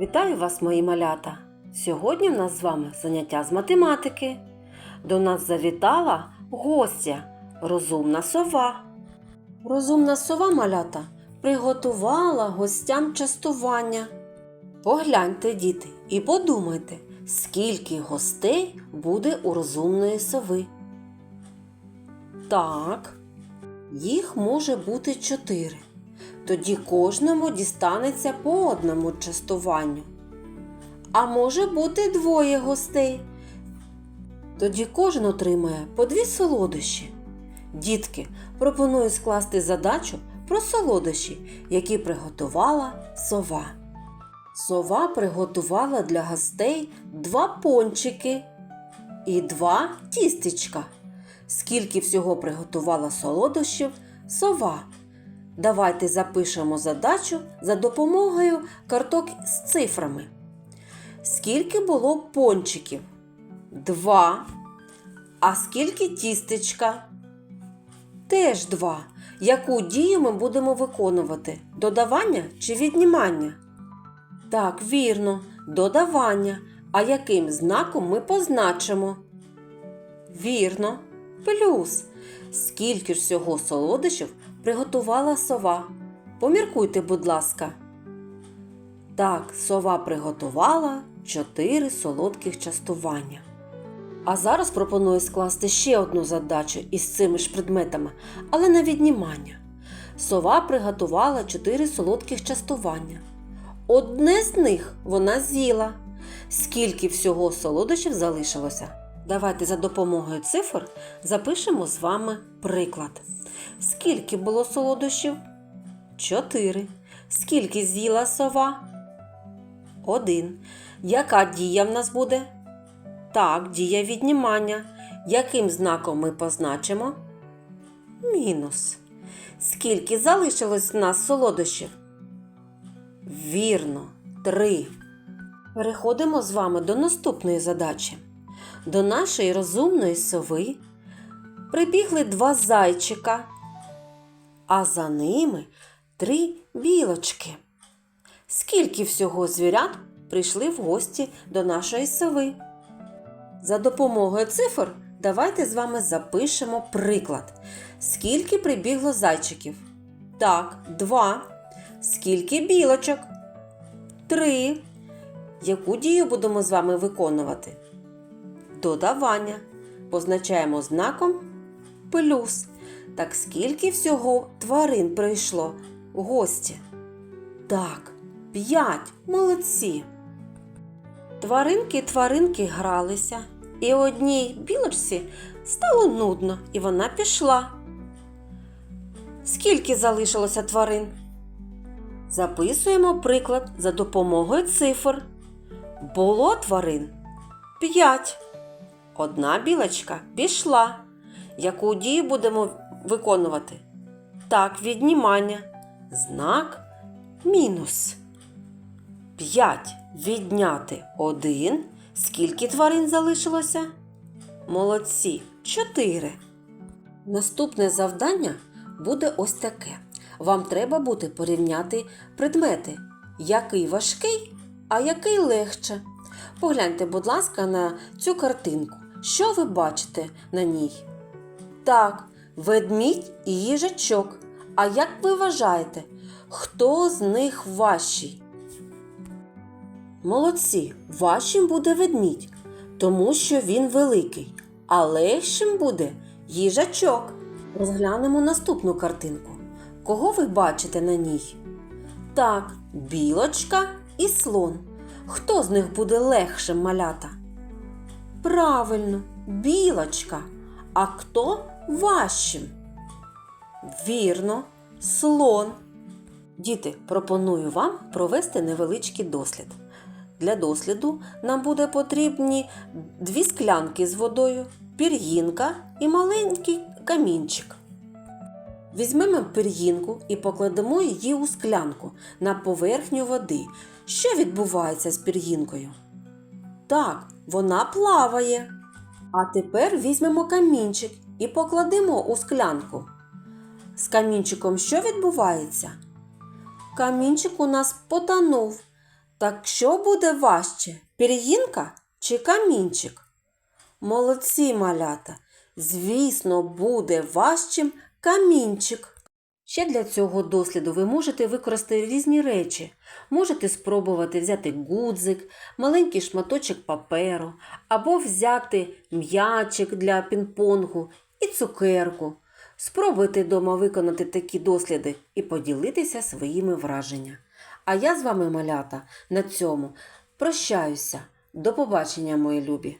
Вітаю вас, мої малята! Сьогодні в нас з вами заняття з математики. До нас завітала гостя, розумна сова. Розумна сова малята приготувала гостям частування. Погляньте, діти, і подумайте, скільки гостей буде у розумної сови. Так, їх може бути чотири. Тоді кожному дістанеться по одному частуванню. А може бути двоє гостей. Тоді кожен отримає по дві солодощі. Дітки, пропоную скласти задачу про солодощі, які приготувала сова. Сова приготувала для гостей два пончики і два тістечка. Скільки всього приготувала солодощів сова? Давайте запишемо задачу за допомогою карток з цифрами. Скільки було пончиків? Два. А скільки тістечка? Теж два. Яку дію ми будемо виконувати? Додавання чи віднімання? Так, вірно, додавання. А яким знаком ми позначимо? Вірно, плюс. Скільки ж всього солодощів приготувала сова? Поміркуйте, будь ласка. Так, сова приготувала чотири солодких частування. А зараз пропоную скласти ще одну задачу із цими ж предметами, але на віднімання. Сова приготувала чотири солодких частування. Одне з них вона з'їла. Скільки всього солодощів залишилося? Давайте за допомогою цифр запишемо з вами приклад. Скільки було солодощів? Чотири. Скільки з'їла сова? Один. Яка дія в нас буде? Так, дія віднімання. Яким знаком ми позначимо? Мінус. Скільки залишилось в нас солодощів? Вірно, три. Переходимо з вами до наступної задачі. До нашої розумної сови прибігли два зайчика, а за ними три білочки. Скільки всього звірят прийшли в гості до нашої сови? За допомогою цифр давайте з вами запишемо приклад. Скільки прибігло зайчиків? Так, два. Скільки білочок? Три. Яку дію будемо з вами виконувати? Додавання. Позначаємо знаком плюс. Так скільки всього тварин прийшло в гості? Так, п'ять. Молодці. Тваринки тваринки гралися, і одній білочці стало нудно, і вона пішла. Скільки залишилося тварин? Записуємо приклад за допомогою цифр. Було тварин 5. Одна білочка пішла. Яку дію будемо виконувати? Так, віднімання. Знак мінус. 5 відняти 1. Скільки тварин залишилося? Молодці. 4. Наступне завдання буде ось таке. Вам треба буде порівняти предмети, який важкий, а який легше. Погляньте, будь ласка, на цю картинку. Що ви бачите на ній? Так, ведмідь і їжачок. А як ви вважаєте, хто з них важчий? Молодці, важчим буде ведмідь, тому що він великий, а легшим буде їжачок. Розглянемо наступну картинку. Кого ви бачите на ній? Так, білочка і слон. Хто з них буде легшим малята? Правильно, білочка. А хто важчим? Вірно, слон. Діти, пропоную вам провести невеличкий дослід. Для досліду нам буде потрібні дві склянки з водою, пір'їнка і маленький камінчик. Візьмемо пір'їнку і покладемо її у склянку на поверхню води. Що відбувається з пір'їнкою? Так, вона плаває. А тепер візьмемо камінчик і покладемо у склянку. З камінчиком що відбувається? Камінчик у нас потонув. Так що буде важче? Пір'їнка чи камінчик? Молодці, малята. Звісно, буде важчим камінчик. Ще для цього досліду ви можете використати різні речі. Можете спробувати взяти гудзик, маленький шматочок паперу, або взяти м'ячик для пінг-понгу і цукерку. Спробуйте вдома виконати такі досліди і поділитися своїми враженнями. А я з вами, малята, на цьому прощаюся. До побачення, мої любі!